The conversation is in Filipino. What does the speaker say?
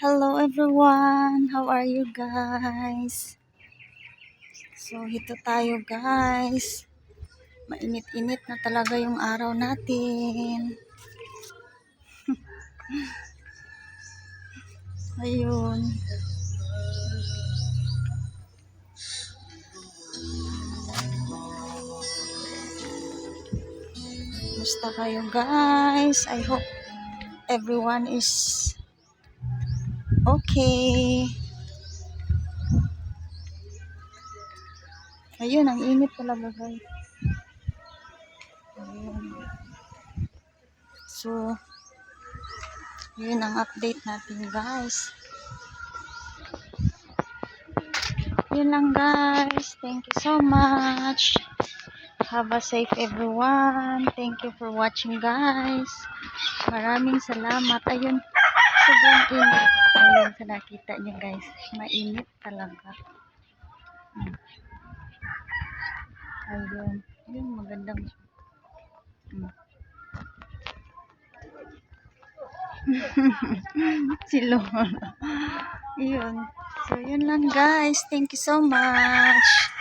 Hello everyone! How are you guys? So, ito tayo guys. Mainit-init na talaga yung araw natin. Ayun. Musta kayo guys? I hope everyone is okay. Ayun, ang init talaga guys. So, yun ang update natin guys. Yun lang guys. Thank you so much. Have a safe everyone. Thank you for watching guys. Maraming salamat. Ayun, sobrang init. Ayun, sa nakita niyo guys. Mainit talaga. Ayun. Ayun, magandang. Hmm. si Lola. Yun. So, yun lang guys. Thank you so much.